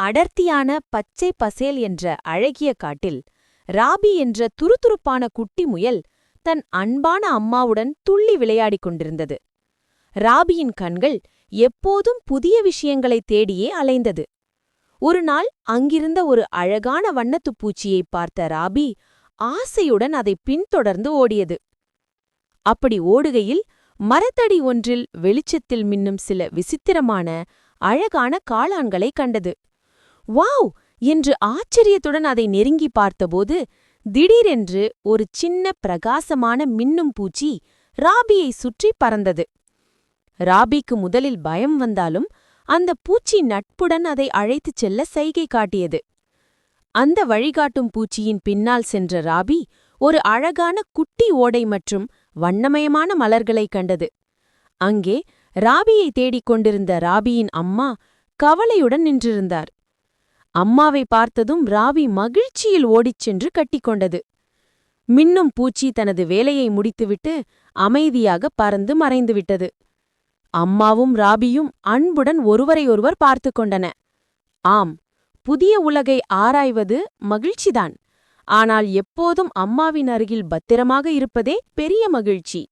அடர்த்தியான பச்சை பசேல் என்ற அழகிய காட்டில் ராபி என்ற துருதுருப்பான குட்டி முயல் தன் அன்பான அம்மாவுடன் துள்ளி விளையாடிக் கொண்டிருந்தது. ராபியின் கண்கள் எப்போதும் புதிய விஷயங்களைத் தேடியே அலைந்தது. ஒரு நாள் அங்கிருந்த ஒரு அழகான வண்ணத்துப் பூச்சியைப் பார்த்த ராபி ஆசையுடன் அதை பின்தொடர்ந்து ஓடியது. அப்படி ஓடுகையில் மரத்தடி ஒன்றில் வெளிச்சத்தில் மின்னும் சில விசித்திரமான அழகான காளான்களை கண்டது. வாவ்! என்று ஆச்சரியத்துடன் அதை நெருங்கி பார்த்தபோது திடீரென்று ஒரு சின்ன பிரகாசமான மின்னும் பூச்சி ராபியை சுற்றி பறந்தது. ராபிக்கு முதலில் பயம் வந்தாலும் அந்த பூச்சி நட்புடன் அதை அழைத்துச் செல்ல சைகை காட்டியது. அந்த வழிகாட்டும் பூச்சியின் பின்னால் சென்ற ராபி ஒரு அழகான குட்டி ஓடை மற்றும் வண்ணமயமான மலர்களைக் கண்டது. அங்கே ராபியை தேடிக் கொண்டிருந்த ராபியின் அம்மா கவலையுடன் நின்றிருந்தார். அம்மாவை பார்த்ததும் ராவி மகிழ்ச்சியில் ஓடிச் சென்று கட்டிக்கொண்டது மின்னும் பூச்சி தனது வேலையை முடித்துவிட்டு அமைதியாக பறந்து மறைந்துவிட்டது அம்மாவும் ராபியும் அன்புடன் ஒருவரையொருவர் பார்த்து கொண்டன. ஆம் புதிய உலகை ஆராய்வது மகிழ்ச்சிதான். ஆனால் எப்போதும் அம்மாவின் அருகில் பத்திரமாக இருப்பதே பெரிய மகிழ்ச்சி.